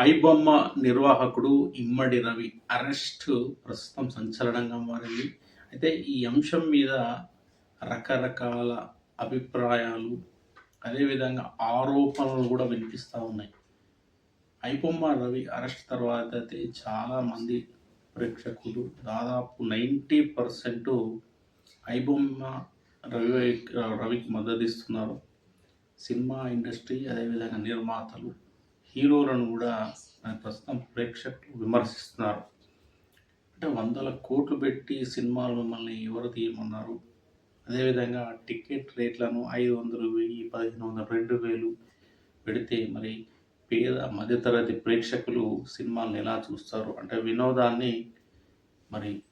ఐబొమ్మ నిర్వాహకుడు ఇమ్మడి రవి అరెస్ట్ ప్రస్తుతం సంచలనంగా మారింది. అయితే ఈ అంశం మీద రకరకాల అభిప్రాయాలు అదేవిధంగా ఆరోపణలు కూడా వినిపిస్తూ ఉన్నాయి. ఐబొమ్మ రవి అరెస్ట్ తర్వాత అయితే చాలామంది ప్రేక్షకులు దాదాపు నైంటీ పర్సెంట్ ఐబొమ్మ రవి రవికి మద్దతు ఇస్తున్నారు. సినిమా ఇండస్ట్రీ అదేవిధంగా నిర్మాతలు హీరోలను కూడా ప్రస్తుతం ప్రేక్షకులు విమర్శిస్తున్నారు. అంటే వందల కోట్లు పెట్టి సినిమాలు మిమ్మల్ని ఎవరు తీయమన్నారు? అదేవిధంగా టికెట్ రేట్లను ఐదు వందలు వెయ్యి పదిహేను వందలు రెండు వేలు పెడితే మరి పేద మధ్యతరగతి ప్రేక్షకులు సినిమాలను ఎలా చూస్తారు? అంటే వినోదాన్ని మరి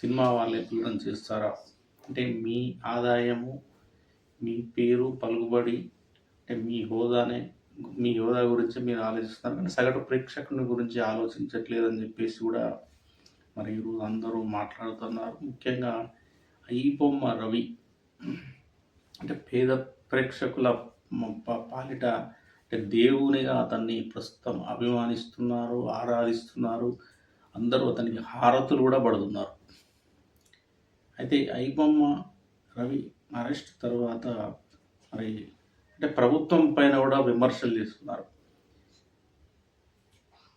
సినిమా వాళ్ళే దూరం చేస్తారా? అంటే మీ ఆదాయము మీ పేరు పలుకుబడి అంటే మీ హోదానే మీ యోధా గురించి మీరు ఆలోచిస్తున్నారు కానీ సగటు ప్రేక్షకుని గురించి ఆలోచించట్లేదని చెప్పేసి కూడా మరి ఈరోజు అందరూ మాట్లాడుతున్నారు. ముఖ్యంగా ఈ బొమ్మ రవి అంటే పేద ప్రేక్షకుల పాలిట అంటే దేవునిగా అతన్ని ప్రస్తుతం అభిమానిస్తున్నారు ఆరాధిస్తున్నారు. అందరూ అతనికి హారతులు కూడా పడుతున్నారు. అయితే ఐబొమ్మ రవి అరెస్ట్ తర్వాత మరి అంటే ప్రభుత్వం పైన కూడా విమర్శలు చేస్తున్నారు.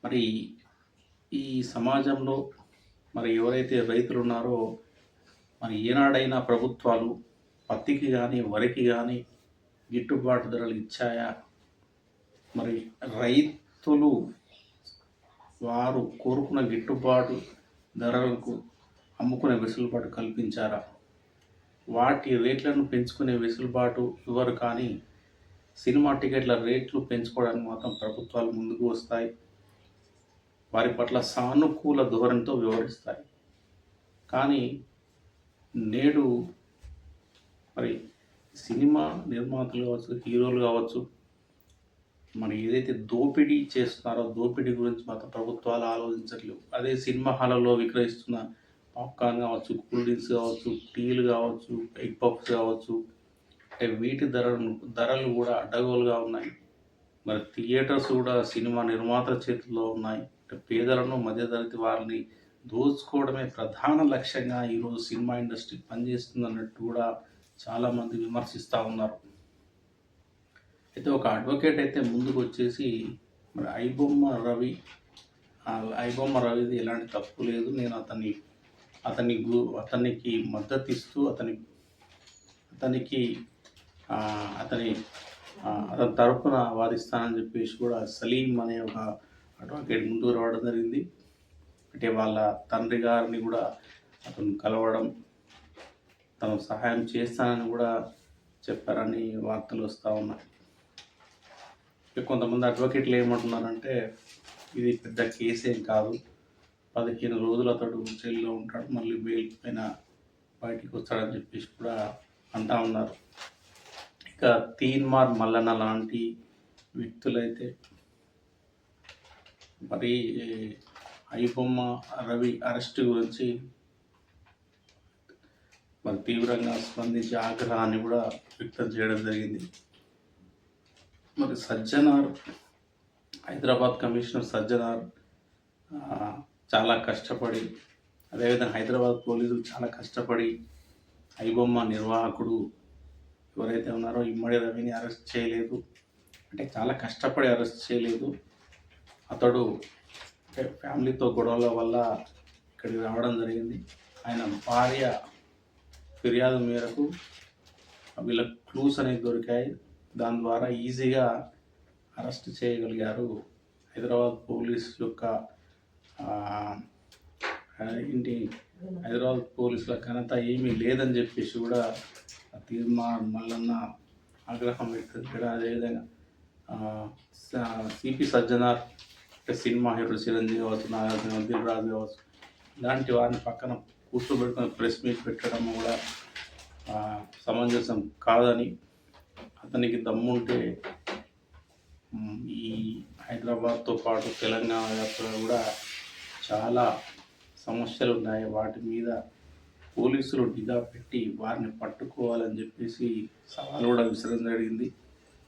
మరి ఈ సమాజంలో మరి ఎవరైతే రైతులు ఉన్నారో మరి ఏనాడైనా ప్రభుత్వాలు పత్తికి కానీ వరికి కానీ గిట్టుబాటు ధరలు ఇచ్చాయా? మరి రైతులు వారు కోరుకున్న గిట్టుబాటు ధరలకు అమ్ముకునే వెసులుబాటు కల్పించారా? వాటి రేట్లను పెంచుకునే వెసులుబాటు ఇవ్వరు కానీ సినిమా టికెట్ల రేట్లు పెంచుకోవడానికి మాత్రం ప్రభుత్వాలు ముందుకు వస్తాయి. వారి పట్ల సానుకూల ధోరణితో వ్యవహరిస్తాయి. కానీ నేడు మరి సినిమా నిర్మాతలు కావచ్చు హీరోలు కావచ్చు మరి ఏదైతే దోపిడీ చేస్తున్నారో దోపిడీ గురించి మాత్రం ప్రభుత్వాలు ఆలోచించట్లేవు అదే సినిమా హాలలో విక్రయిస్తున్న పాప్కార్న్ కావచ్చు కూల్ డ్రింక్స్ కావచ్చు టీలు కావచ్చు ఎగ్ పఫ్స్ కావచ్చు అంటే వీటి ధరలు ధరలు కూడా అడ్డగోలుగా ఉన్నాయి. మరి థియేటర్స్ కూడా సినిమా నిర్మాతల చేతుల్లో ఉన్నాయి. అంటే పేదలను మధ్యతరగతి వారిని దోచుకోవడమే ప్రధాన లక్ష్యంగా ఈరోజు సినిమా ఇండస్ట్రీ పనిచేస్తుంది అన్నట్టు కూడా చాలామంది విమర్శిస్తూ ఉన్నారు. అయితే ఒక అడ్వకేట్ అయితే ముందుకు వచ్చేసి మరి ఐబొమ్మ రవి ఐబొమ్మ రవిది ఎలాంటి తప్పు లేదు. నేను అతన్ని అతని గు అతనికి మద్దతు ఇస్తూ అతని అతనికి అతని అతని తరపున వాదిస్తానని చెప్పేసి కూడా సలీం అనే ఒక అడ్వకేట్ ముందుకు రావడం జరిగింది. అంటే వాళ్ళ తండ్రి గారిని కూడా అతను కలవడం తను సహాయం చేస్తానని కూడా చెప్పారని వార్తలు వస్తూ ఉన్నాయి. ఇక కొంతమంది అడ్వకేట్లు ఏమంటున్నారంటే ఇది పెద్ద కేసేం కాదు. పదిహేను రోజులు అతడు జైల్లో ఉంటాడు మళ్ళీ బెయిల్ పైన బయటికి వస్తాడని చెప్పేసి కూడా అంటా ఉన్నారు. ఇక తీన్మార్ మల్లన్న లాంటి వ్యక్తులైతే మరి ఐబొమ్మ రవి అరెస్ట్ గురించి మరి తీవ్రంగా స్పందించి ఆగ్రహాన్ని కూడా వ్యక్తం చేయడం జరిగింది. మరి సజ్జనార్ హైదరాబాద్ కమిషనర్ సజ్జనార్ చాలా కష్టపడి అదేవిధంగా హైదరాబాద్ పోలీసులు చాలా కష్టపడి ఐబొమ్మ నిర్వాహకుడు ఎవరైతే ఉన్నారో ఇమ్మడి రవిని అరెస్ట్ చేయలేదు. అంటే చాలా కష్టపడి అరెస్ట్ చేయలేదు. అతడు అంటే ఫ్యామిలీతో గొడవల వల్ల ఇక్కడికి రావడం జరిగింది. ఆయన భార్య ఫిర్యాదు మేరకు వీళ్ళ క్లూస్ అనేవి దొరికాయి. దాని ద్వారా ఈజీగా అరెస్ట్ చేయగలిగారు. హైదరాబాద్ పోలీస్ యొక్క ఏంటి? హైదరాబాద్ పోలీసుల ఘనత ఏమీ లేదని చెప్పేసి కూడా తీర్మా మల్లన్న ఆగ్రహం వ్యక్తం చేయడం అదేవిధంగా CP Sajjanar cinema hero Chiranjeevi కావచ్చు నాగార్జున దిల్రాజు కావచ్చు ఇలాంటి వారిని పక్కన కూర్చోబెట్టుకుని ప్రెస్ మీట్ పెట్టడం కూడా సమంజసం కాదని అతనికి దమ్ముంటే ఈ హైదరాబాద్తో పాటు తెలంగాణ వ్యాప్తంగా కూడా చాలా సమస్యలు ఉన్నాయి. వాటి మీద పోలీసులు నిఘా పెట్టి వారిని పట్టుకోవాలని చెప్పేసి సవాల్ కూడా విసరడం జరిగింది.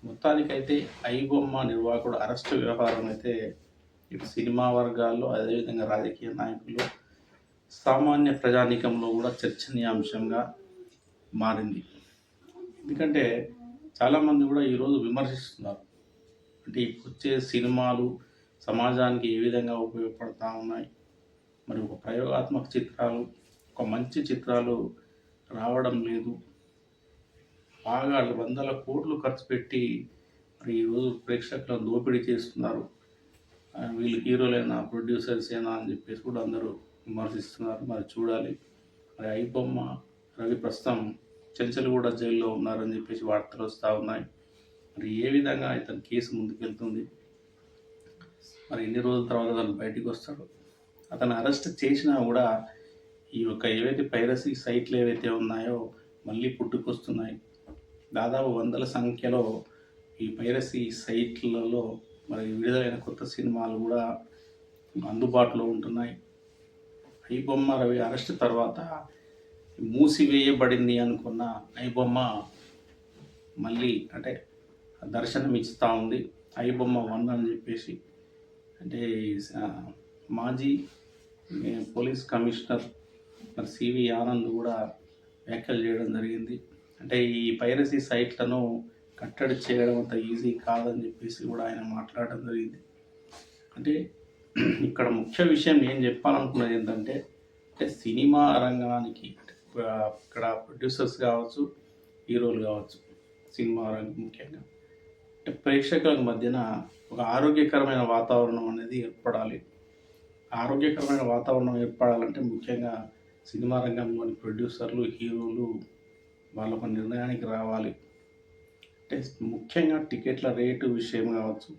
మొత్తానికైతే ఐబొమ్మ నిర్వాహకుడు అరెస్టు వ్యవహారం అయితే ఇటు సినిమా వర్గాల్లో అదేవిధంగా రాజకీయ నాయకులు సామాన్య ప్రజానీకంలో కూడా చర్చనీయాంశంగా మారింది. ఎందుకంటే చాలామంది కూడా ఈరోజు విమర్శిస్తున్నారు. అంటే ఇప్పుడు వచ్చే సినిమాలు సమాజానికి ఏ విధంగా ఉపయోగపడతా ఉన్నాయి? మరి ఒక ప్రయోగాత్మక చిత్రాలు ఒక మంచి చిత్రాలు రావడం లేదు. బాగా వందల కోట్లు ఖర్చు పెట్టి మరి ఈరోజు ప్రేక్షకులను దోపిడీ చేస్తున్నారు. వీళ్ళు హీరోలైనా ప్రొడ్యూసర్స్ అయినా అని చెప్పేసి కూడా అందరూ విమర్శిస్తున్నారు. మరి చూడాలి. మరి ఐబొమ్మ రవి ప్రస్తుతం చెంచల్గూడ జైల్లో ఉన్నారని చెప్పేసి వార్తలు వస్తూ ఉన్నాయి. మరి ఏ విధంగా ఇతని కేసు ముందుకెళ్తుంది? మరి ఎన్ని రోజుల తర్వాత అతను బయటికి వస్తాడు? అతను అరెస్ట్ చేసినా కూడా ఈ యొక్క ఏవైతే పైరసీ సైట్లు ఏవైతే ఉన్నాయో మళ్ళీ పుట్టుకొస్తున్నాయి. దాదాపు వందల సంఖ్యలో ఈ పైరసీ సైట్లలో మరి విడుదలైన కొత్త సినిమాలు కూడా అందుబాటులో ఉంటున్నాయి. ఐబొమ్మ రవి అరెస్ట్ తర్వాత మూసివేయబడింది అనుకున్న ఐబొమ్మ మళ్ళీ అంటే దర్శనం ఇస్తూ ఉంది. ఐబొమ్మ వన్ అని చెప్పేసి అంటే మాజీ పోలీస్ కమిషనర్ మరి సివి ఆనంద్ కూడా వ్యాఖ్యలు చేయడం జరిగింది. అంటే ఈ పైరసీ సైట్లను కట్టడి చేయడం అంత ఈజీ కాదని చెప్పేసి కూడా ఆయన మాట్లాడడం జరిగింది. అంటే ఇక్కడ ముఖ్య విషయం ఏం చెప్పాలనుకున్నది ఏంటంటే అంటే సినిమా రంగానికి ఇక్కడ ప్రొడ్యూసర్స్ కావచ్చు హీరోలు కావచ్చు సినిమా రంగం ముఖ్యంగా అంటే ప్రేక్షకుల మధ్యన ఒక ఆరోగ్యకరమైన వాతావరణం అనేది ఏర్పడాలి. ఆరోగ్యకరమైన వాతావరణం ఏర్పడాలంటే ముఖ్యంగా సినిమా రంగంలోని ప్రొడ్యూసర్లు హీరోలు వాళ్ళ ఒక నిర్ణయానికి రావాలి. అంటే ముఖ్యంగా టికెట్ల రేటు విషయం కావచ్చు.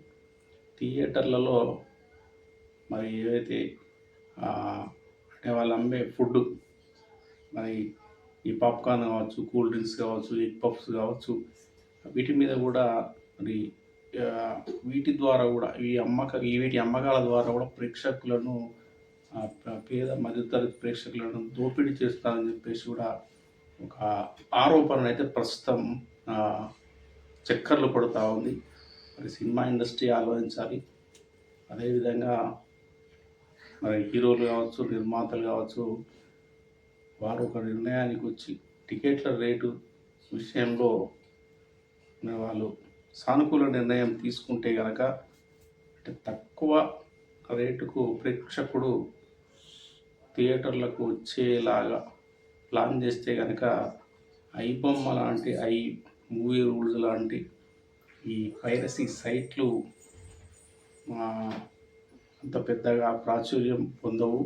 థియేటర్లలో మరి ఏవైతే అంటే వాళ్ళు అమ్మే ఫుడ్ మరి ఈ పాప్కార్న్ కావచ్చు కూల్ డ్రింక్స్ కావచ్చు ఎగ్ పఫ్స్ కావచ్చు వీటి మీద కూడా మరి వీటి ద్వారా కూడా ఈ అమ్మక ఈ వీటి అమ్మకాల ద్వారా కూడా ప్రేక్షకులను పేద మధ్యతరగతి ప్రేక్షకులను దోపిడీ చేస్తారని చెప్పేసి కూడా ఒక ఆరోపణ అయితే ప్రస్తుతం చక్కర్లు కొడుతూ ఉంది. మరి సినిమా ఇండస్ట్రీ ఆలోచించాలి. అదేవిధంగా మరి హీరోలు కావచ్చు నిర్మాతలు కావచ్చు వారు ఒక నిర్ణయానికి వచ్చి టికెట్ల రేటు విషయంలో వాళ్ళు సానుకూల నిర్ణయం తీసుకుంటే కనుక అంటే తక్కువ రేటుకు ప్రేక్షకుడు థియేటర్లకు వచ్చేలాగా ప్లాన్ చేస్తే కనుక ఐబొమ్మ లాంటి ఐ మూవీ రూల్స్ లాంటి ఈ పైరసీ సైట్లు అంత పెద్దగా ప్రాచుర్యం పొందవు.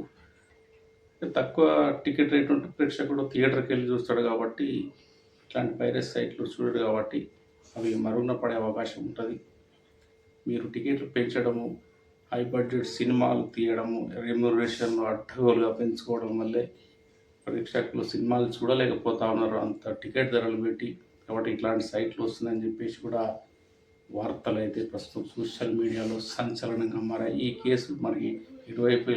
తక్కువ టికెట్ రేట్ ఉంటే ప్రేక్షకుడు థియేటర్కి వెళ్ళి చూస్తాడు కాబట్టి ఇట్లాంటి పైరస్ సైట్లు చూడడు కాబట్టి అవి మరుగున పడే అవకాశం ఉంటుంది. మీరు టికెట్లు పెంచడము హై బడ్జెట్ సినిమాలు తీయడము రెమ్యూరేషన్ అడ్డగోలుగా పెంచుకోవడం వల్లే ప్రేక్షకులు సినిమాలు చూడలేకపోతా ఉన్నారు. అంత టికెట్ ధరలు పెట్టి కాబట్టి ఇట్లాంటి సైట్లు వస్తున్నాయని చెప్పేసి కూడా వార్తలు అయితే ప్రస్తుతం సోషల్ మీడియాలో సంచలనంగా మారాయి. ఈ కేసు మరి ఇటువైపు